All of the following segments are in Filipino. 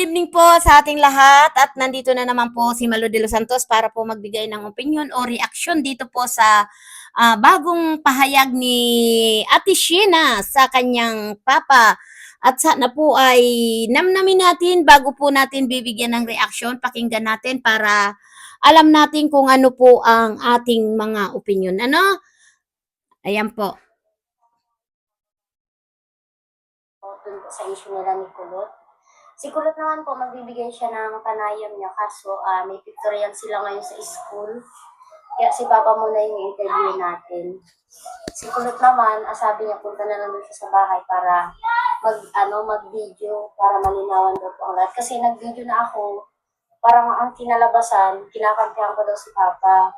evening po sa ating lahat at nandito na naman po si Malo de los Santos para po magbigay ng opinion o reaction dito po sa ah, bagong pahayag ni Ate Sheena sa kanyang papa. At sana po ay namnamin natin bago po natin bibigyan ng reaction, pakinggan natin para alam natin kung ano po ang ating mga opinion. Ano? Ayan po sa issue nila ni Kulot. Si Kulot naman po, magbibigay siya ng panayam niya kaso ah, may pictorial sila ngayon sa school. Kaya si Papa muna yung interview natin. Si Kulot naman, ah, sabi niya punta na lang siya sa bahay para mag ano mag-video para malinawan daw po ang lahat. Kasi nag-video na ako, parang ang kinalabasan, kinakampihan ko daw si Papa.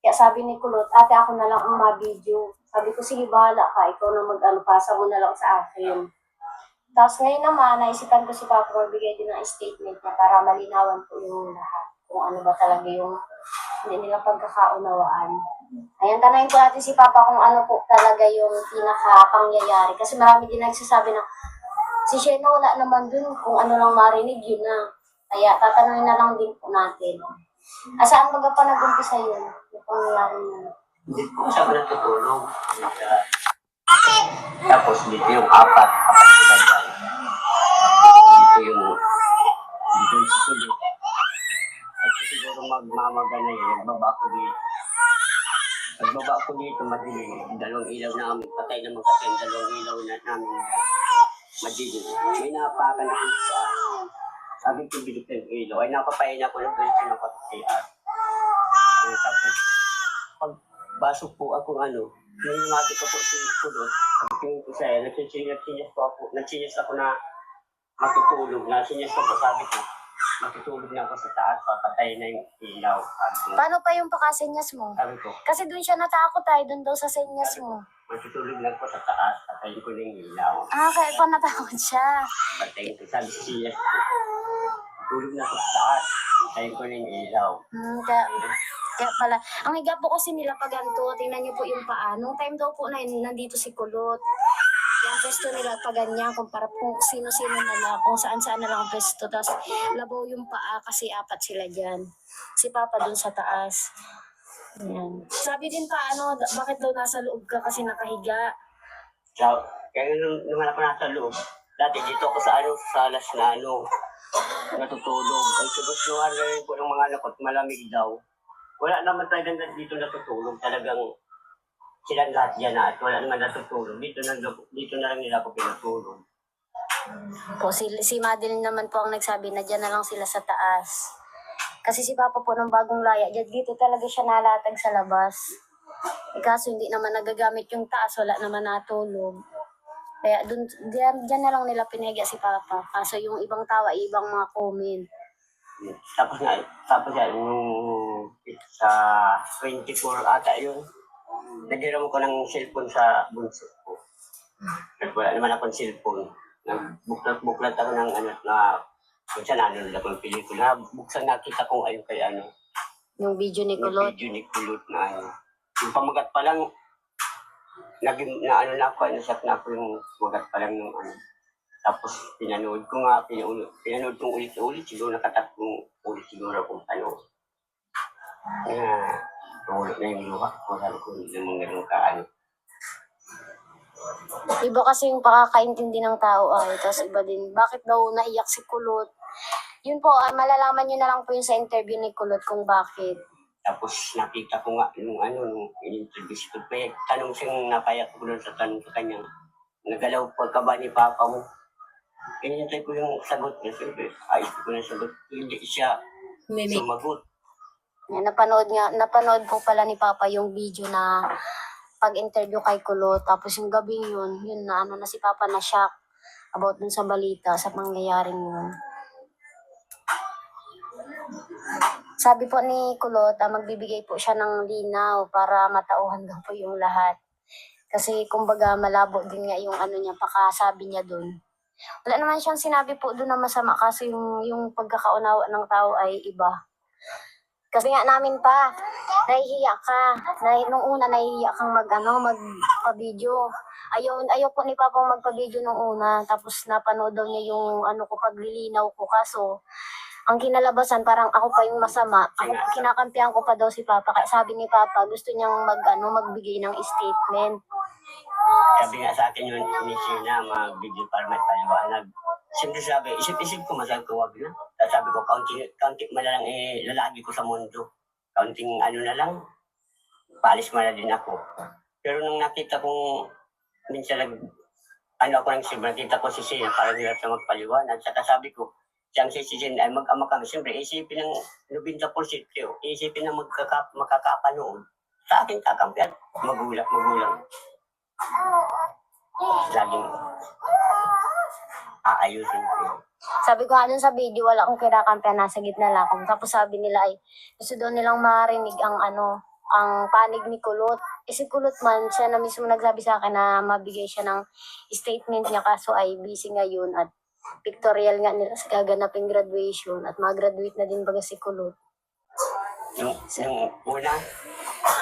Kaya sabi ni Kulot, ate ako na lang ang ma-video. Sabi ko, sige bahala ka, ikaw na mag-ano, pasa mo na lang sa akin. Tapos ngayon naman, naisipan ko si Papa magbigay din ng statement niya para malinawan po yung lahat. Kung ano ba talaga yung hindi nila pagkakaunawaan. Ayan, tanayin po natin si Papa kung ano po talaga yung pinaka-pangyayari. Kasi marami din nagsasabi na si Shena wala naman dun kung ano lang marinig yun na. Kaya tatanungin na lang din po natin. Ah, saan baga pa nag-umpisa yun? Yung pangyayari na. Hindi po siya natutulog? Tapos dito yung apat, apat sila yung susunod. At siguro magmamaga na yun, nagbaba ako dito. Nagbaba ako dito, madilim. Dalawang ilaw namin, patay naman kasi dalawang ilaw na namin. Madilim. May napakan ako sa sabi ko bilip yung ilaw. Ay napapain ako ng pwede ng kapatid. Eh, tapos, pag basok po ako ano, lumapit ko po si Kulot, pagtingin ko siya, nagsinyas po ako, nagsinyas ako na matutulog, nasinyas ako, sabi ko, matutulog na ako sa taas, papatay na yung ilaw. Sabi ko, Paano pa yung pakasenyas mo? sabi ko, Kasi doon siya natakot ay doon daw sa senyas mo. matutulog na ako sa taas, patayin ko na yung ilaw. Ah, kaya pa natakot siya. Patayin ko, sabi si Sinyas ko, tulog na ako sa taas, patayin ko na yung ilaw. Hmm, kaya, kaya pala. Ang higa po kasi nila pag ganito, tingnan niyo po yung paa. Nung time daw po na yun, nandito si Kulot. Yung pwesto nila pag ganyan, kung sino-sino na lang, kung saan-saan na lang ang pwesto. Tapos labaw yung paa kasi apat sila dyan. Si Papa dun sa taas. Ayan. Sabi din pa, ano, bakit daw nasa loob ka kasi nakahiga? So, kaya nung, nung ako nasa loob, dati dito ako sa ano, sa salas na ano, natutulog. Ay, subusluhan na rin po mga anak ko malamig daw. Wala naman talagang dito natutulog. Talagang silang lahat dyan na at wala naman natutulog. Dito na, dito na lang nila ako pinatulog. Po, si, si Madeline naman po ang nagsabi na dyan na lang sila sa taas. Kasi si Papa po ng bagong laya, dyan dito talaga siya nalatag sa labas. Eh, kaso hindi naman nagagamit yung taas, wala naman natulog. Kaya dun, dyan, dyan na lang nila pinahiga si Papa. Kaso yung ibang tawa, ibang mga comment. Tapos nga, tapos yan, nung sa 24 ata yun, nagiram ko ng cellphone sa bunso ko. At wala naman akong cellphone. Nagbuklat-buklat ako ng ano, na kung saan ano nila kung pelikula. Buksan nakita kong ayun kay ano, Yung video ni yung Kulot. video ni Kulot na ano. Yung pamagat pa lang, naging, na ano na ako, nasyak na ako yung pamagat pa lang nung ano. Tapos pinanood ko nga, pinanood, pinanood kong ulit-ulit, siguro nakatatlong ulit siguro kung ano. Kaya, tulog na yung luha ko, sabi ko, hindi naman ganun ka ano. Iba kasi yung pakakaintindi ng tao ay, tapos iba din, bakit daw naiyak si Kulot? Yun po, ah, malalaman nyo na lang po yun sa interview ni Kulot kung bakit. Tapos nakita ko nga nung ano, nung si Kulot, may tanong siyang napayak ko doon sa tanong sa kanya, nagalaw pa ka ba ni Papa mo? Hinintay ko yung sagot niya, siyempre, ayos ko na sagot. Hindi siya Mimik. sumagot. Napanood nga, napanood po pala ni Papa yung video na pag-interview kay Kulot. Tapos yung gabing yun, yun na ano na si Papa na shock about dun sa balita, sa pangyayaring yun. Sabi po ni Kulot, ah, magbibigay po siya ng linaw para matauhan daw po yung lahat. Kasi kumbaga malabo din nga yung ano niya, pakasabi niya dun. Wala naman siyang sinabi po doon na masama kasi yung, yung pagkakaunawa ng tao ay iba. Kasi nga namin pa, nahihiya ka. Na, nung una nahihiya kang mag, ano, mag video. Ayaw, ayaw po ni Papa magpa-video nung una. Tapos napanood daw niya yung ano ko paglilinaw ko. Kaso, ang kinalabasan parang ako pa yung masama. Ako kinakampihan ko pa daw si Papa. Kaya sabi ni Papa, gusto niyang mag, ano, magbigay ng statement. Sabi nga sa akin yun, ni Sheena, mag-video para may paliwanag. Siyempre sabi, isip-isip ko, masabi ko, wag na. Tapos sabi ko, kaunting mo na lang eh, lalagi ko sa mundo. Kaunting ano na lang, paalis mo na din ako. Pero nung nakita kong, minsan nag, ano ako nang siyempre, nakita ko si Sheena, parang hirap na magpaliwanag. Saka sabi ko, siyang si Sheena, ay mag-ama kami. Siyempre, isipin ng 90% yun. Isipin na magkaka, makakapanood. Sa akin kakampihan, magulang, magulang laging aayusin ko. Sabi ko ano sa video, wala akong kinakampihan, nasa gitna lang ako. Tapos sabi nila ay, gusto daw nilang marinig ang ano, ang panig ni Kulot. Eh si Kulot man, siya na mismo nagsabi sa akin na mabigay siya ng statement niya kaso ay busy ngayon at pictorial nga nila sa gaganaping graduation at mag-graduate na din baga si Kulot. Yung, yung una,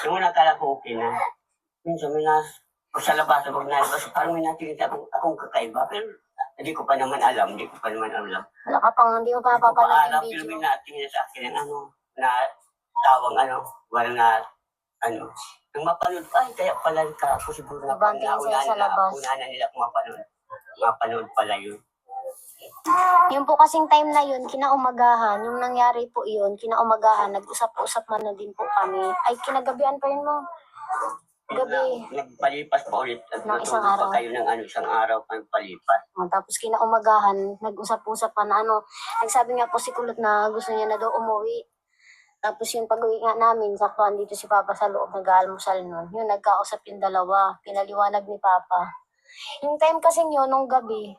yung una akala ko okay na. Minsan may nas, kung sa labas, pag nalabas, parang may nakikita akong, akong kakaiba. Pero hindi ko pa naman alam, hindi ko pa naman alam. Wala ka pang, hindi mo pa Hindi ko pa alam, yung pero may video. natingin sa akin ano, na tawang ano, wala na, ano. Nang mapanood ay, kaya pala ka ako siguro na Nabantayan sila sa labas. Una na nila kung mapanood. Mapanood pala yun. Yung po kasing time na yun, kinaumagahan, yung nangyari po yun, kinaumagahan, nag-usap-usap man na din po kami. Ay, kinagabihan pa yun mo. Gabi. Nagpalipas pa ulit. Natulog pa araw. kayo ng ano, isang araw pa palipas. Oh, tapos kinaumagahan, nag-usap-usap pa na ano, nagsabi nga po si Kulot na gusto niya na daw umuwi. Tapos yung pag-uwi nga namin, sakto andito si Papa sa loob, nag-aalmusal nun. Yun, nagkausap yung dalawa, pinaliwanag ni Papa. Yung time kasi yun, nung gabi,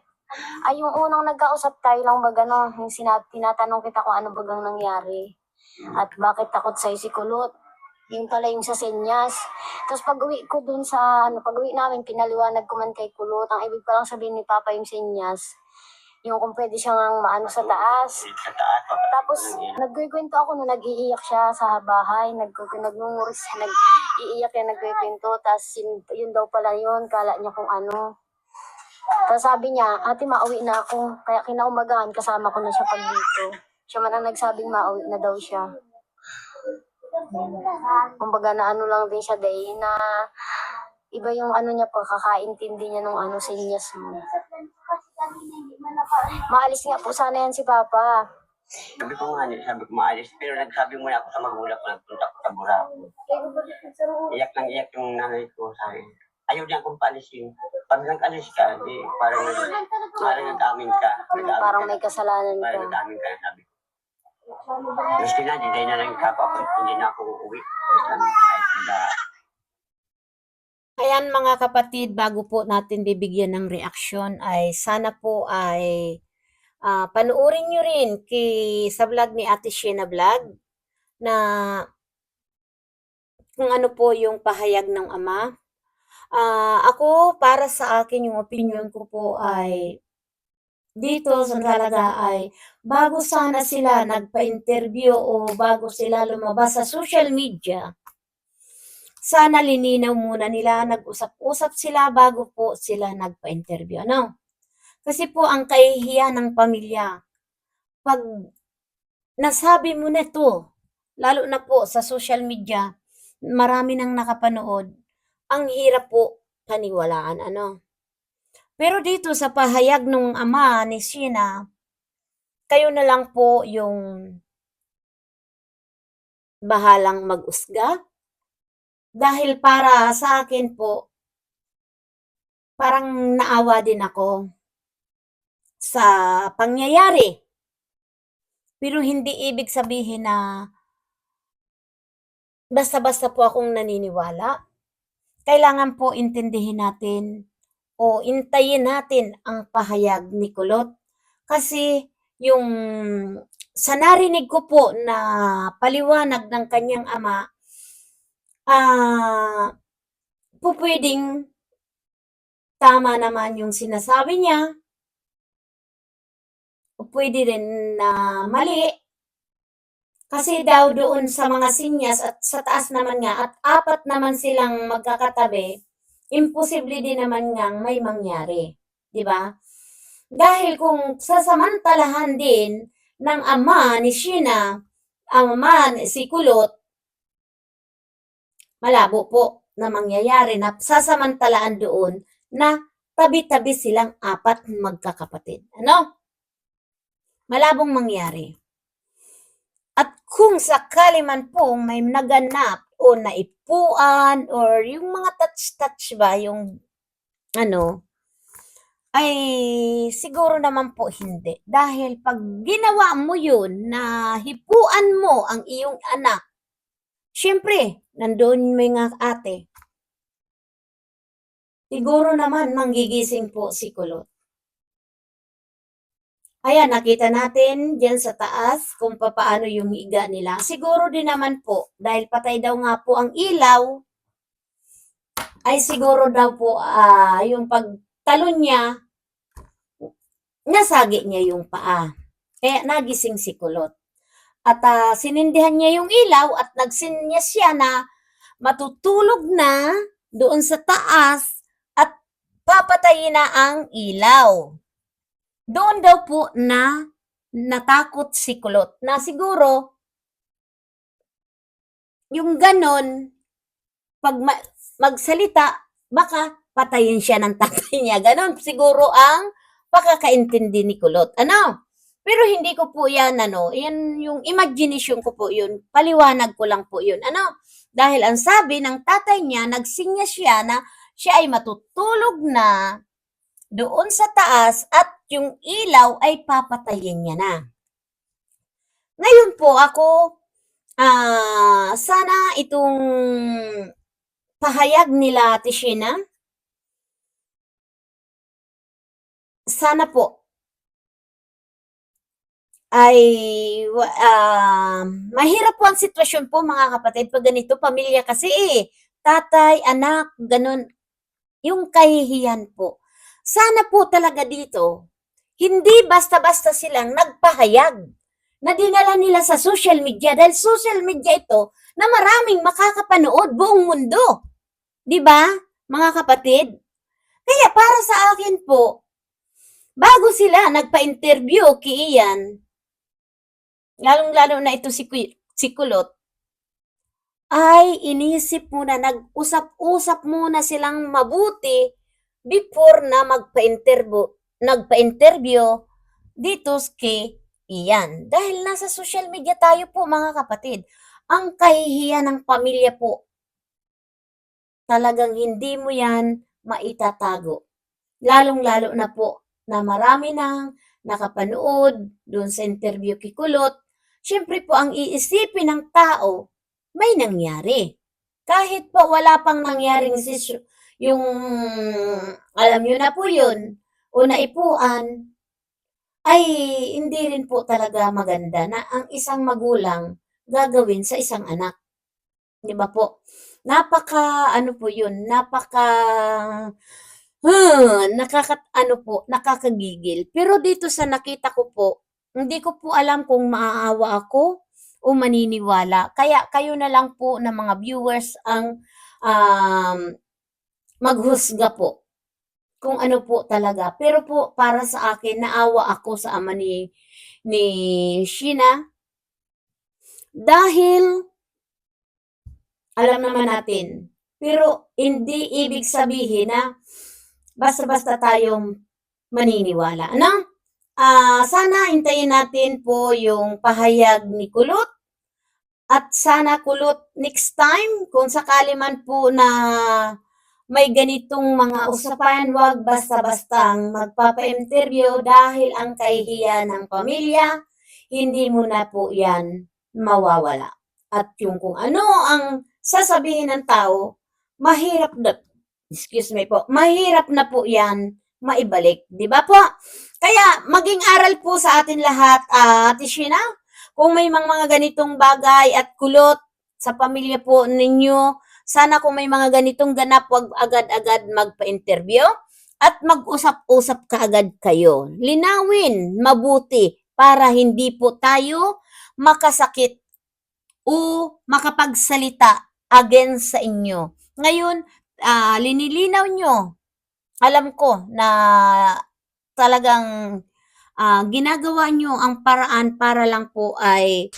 ay yung unang nagkausap tayo lang baga no, yung sinab tinatanong kita kung ano bagang nangyari. At bakit takot sa'yo si Kulot. Yung pala yung sa senyas. Tapos pag uwi ko dun sa, ano, pag uwi namin, pinaliwanag ko man kay Kulot. Ang ibig pa lang sabihin ni Papa yung senyas. Yung kung pwede siyang maano sa taas. Tapos, nagkikwento ako nung nag-iiyak siya sa bahay. Nag nagnunguris, nag-iiyak yan, nagkikwento. Tapos, yun, yun daw pala yun. Kala niya kung ano. Tapos sabi niya, ate, mauwi na ako. Kaya kinaumagahan, kasama ko na siya pag dito. Siya man ang nagsabing mauwi na daw siya. Kumbaga na ano lang din siya day, na iba yung ano niya po, kakaintindi niya nung ano sinyas mo. Maalis nga po sana yan si Papa. Sabi ko nga, sabi ko maalis. Pero nagsabi muna ako sa magulang ko, nagpunta ko sa Boracay. Iyak nang iyak yung nanay ko sa akin. Ayaw niya akong paalisin. Pag nag-alis ka, di, parang, parang nag-amin ka. Nag-amin Parang ka may kasalanan Parang ka. nag-amin ka, sabi Gusto na, hindi na lang kapag hindi na ako uuwi. Ayan mga kapatid, bago po natin bibigyan ng reaksyon ay sana po ay ah, panuorin nyo rin kay, sa vlog ni Ate Sheena Vlog na kung ano po yung pahayag ng ama. Ah, ako, para sa akin, yung opinion ko po ay dito sa talaga ay bago sana sila nagpa-interview o bago sila lumabas sa social media, sana lininaw muna nila, nag-usap-usap sila bago po sila nagpa-interview. Ano? Kasi po ang kahihiyan ng pamilya, pag nasabi mo na to, lalo na po sa social media, marami nang nakapanood, ang hirap po paniwalaan. Ano? Pero dito sa pahayag ng ama ni Sheena, kayo na lang po yung bahalang mag-usga. Dahil para sa akin po, parang naawa din ako sa pangyayari. Pero hindi ibig sabihin na basta-basta po akong naniniwala. Kailangan po intindihin natin o intayin natin ang pahayag ni Kulot. Kasi yung sa narinig ko po na paliwanag ng kanyang ama, ah, po pwedeng tama naman yung sinasabi niya, o pwede rin na mali. Kasi daw doon sa mga sinyas at sa taas naman nga at apat naman silang magkakatabi, imposible din naman ngang may mangyari. Di ba? Dahil kung sasamantalahan din ng ama ni Sheena, ang ama si Kulot, malabo po na mangyayari na sasamantalaan doon na tabi-tabi silang apat magkakapatid. Ano? Malabong mangyari. At kung sakali man pong may naganap o naipuan or yung mga touch-touch ba, yung ano, ay siguro naman po hindi. Dahil pag ginawa mo yun na hipuan mo ang iyong anak, syempre, nandoon may nga ate. Siguro naman manggigising po si Kulot. Ayan, nakita natin dyan sa taas kung papaano yung higa nila. Siguro din naman po, dahil patay daw nga po ang ilaw, ay siguro daw po ah, yung pagtalon niya, nasagi niya yung paa. Kaya nagising si Kulot. At ah, sinindihan niya yung ilaw at nagsinya siya na matutulog na doon sa taas at papatayin na ang ilaw. Doon daw po na natakot si Kulot na siguro yung ganon pag ma- magsalita baka patayin siya ng tatay niya. Ganon siguro ang pakakaintindi ni Kulot. Ano? Pero hindi ko po yan, ano, yan yung imagination ko po yun. Paliwanag ko lang po yun. Ano? Dahil ang sabi ng tatay niya, nagsinya siya na siya ay matutulog na doon sa taas at yung ilaw ay papatayin niya na. Ngayon po ako, ah, sana itong pahayag nila Ate Sheena, sana po ay ah, mahirap po ang sitwasyon po mga kapatid pag ganito pamilya kasi eh, tatay, anak, ganun yung kahihiyan po. Sana po talaga dito hindi basta-basta silang nagpahayag na dinala nila sa social media dahil social media ito na maraming makakapanood buong mundo. 'Di ba, mga kapatid? Kaya para sa akin po, bago sila nagpa-interview kay Ian, lalong-lalo na ito si, si Kulot, ay inisip muna, nag-usap-usap muna silang mabuti before na magpa-interview, nagpa-interview dito kay Ian. Dahil nasa social media tayo po mga kapatid. Ang kahihiyan ng pamilya po, talagang hindi mo yan maitatago. Lalong-lalo na po na marami nang nakapanood doon sa interview kay Kulot. Siyempre po ang iisipin ng tao, may nangyari. Kahit po wala pang nangyaring sisu- yung alam nyo na po yun, o naipuan, ay hindi rin po talaga maganda na ang isang magulang gagawin sa isang anak. Di ba po? Napaka, ano po yun, napaka, huh, nakaka, ano po, nakakagigil. Pero dito sa nakita ko po, hindi ko po alam kung maaawa ako o maniniwala. Kaya kayo na lang po na mga viewers ang um, maghusga po kung ano po talaga. Pero po, para sa akin, naawa ako sa ama ni, ni Sheena. Dahil, alam naman natin, pero hindi ibig sabihin na basta-basta tayong maniniwala. Ano? Ah, sana hintayin natin po yung pahayag ni Kulot. At sana Kulot next time, kung sakali man po na may ganitong mga usapan, wag basta-bastang magpapa-interview dahil ang kahihiyan ng pamilya, hindi mo na po yan mawawala. At yung kung ano ang sasabihin ng tao, mahirap na, excuse me po, mahirap na po yan maibalik. Di ba po? Kaya maging aral po sa atin lahat, at Ate Sheena, kung may mga, mga ganitong bagay at kulot sa pamilya po ninyo, sana kung may mga ganitong ganap, wag agad-agad magpa-interview at mag-usap-usap kaagad kayo. Linawin, mabuti, para hindi po tayo makasakit o makapagsalita against sa inyo. Ngayon, ah, linilinaw nyo. Alam ko na talagang ah, ginagawa nyo ang paraan para lang po ay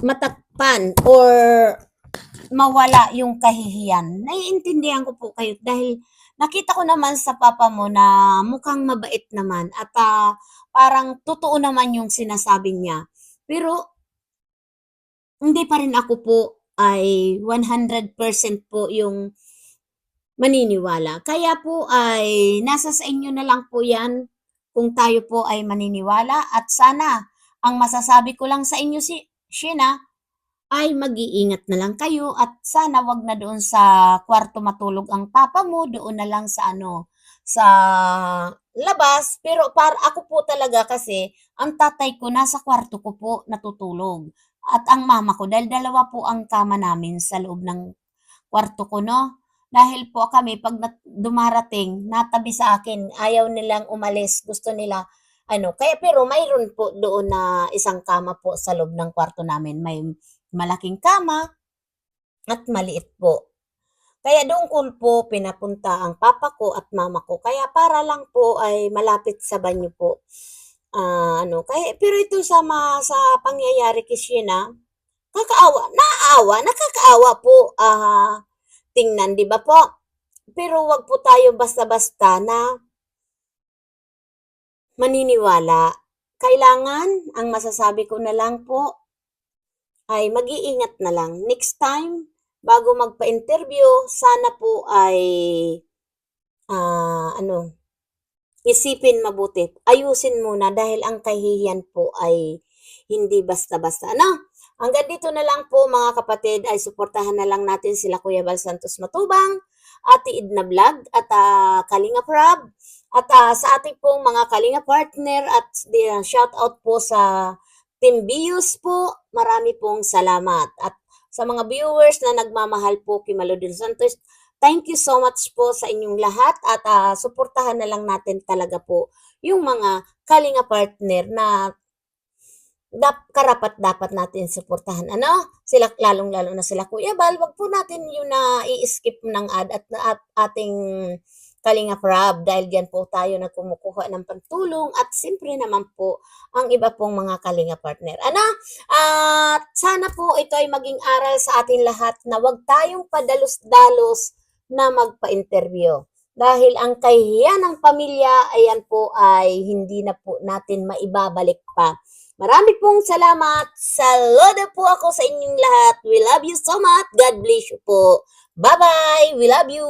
matakpan or mawala yung kahihiyan. Naiintindihan ko po kayo dahil nakita ko naman sa papa mo na mukhang mabait naman at ah, parang totoo naman yung sinasabi niya. Pero hindi pa rin ako po ay 100% po yung maniniwala. Kaya po ay nasa sa inyo na lang po yan kung tayo po ay maniniwala at sana ang masasabi ko lang sa inyo si Sheena ay mag-iingat na lang kayo at sana wag na doon sa kwarto matulog ang papa mo, doon na lang sa ano, sa labas. Pero para ako po talaga kasi, ang tatay ko nasa kwarto ko po natutulog. At ang mama ko, dahil dalawa po ang kama namin sa loob ng kwarto ko, no? Dahil po kami, pag dumarating, natabi sa akin, ayaw nilang umalis, gusto nila, ano, kaya pero mayroon po doon na isang kama po sa loob ng kwarto namin. May malaking kama at maliit po. Kaya doon ko po pinapunta ang papa ko at mama ko. Kaya para lang po ay malapit sa banyo po. Ah, ano, kaya pero ito sa ma, sa pangyayari Sheena, kakaawa, naaawa, nakakaawa po ah tingnan, 'di ba po? Pero wag po tayo basta-basta na maniniwala. Kailangan, ang masasabi ko na lang po, ay mag-iingat na lang. Next time, bago magpa-interview, sana po ay ah, ano, isipin mabuti. Ayusin muna dahil ang kahihiyan po ay hindi basta-basta. Ano? Hanggang dito na lang po mga kapatid ay suportahan na lang natin sila Kuya Bal Santos Matubang, Ate Idna Vlog at ah, Kalinga Prab at ah, sa ating pong mga Kalinga partner at uh, shout out po sa Team Bios po. Marami pong salamat. At sa mga viewers na nagmamahal po kay Malodil Santos, thank you so much po sa inyong lahat at ah, suportahan na lang natin talaga po yung mga Kalinga partner na dap, karapat dapat natin suportahan. Ano? Sila, lalong-lalo na sila Kuya Bal, wag po natin yung na i-skip ng ad at, at ating Kalinga Prab dahil diyan po tayo nagkumukuha ng pantulong at siyempre naman po ang iba pong mga Kalinga partner. Ano? At sana po ito ay maging aral sa atin lahat na wag tayong padalos-dalos na magpa-interview. Dahil ang kahihiyan ng pamilya, ayan po ay hindi na po natin maibabalik pa. Marami pong salamat. Saludo po ako sa inyong lahat. We love you so much. God bless you po. Bye-bye. We love you.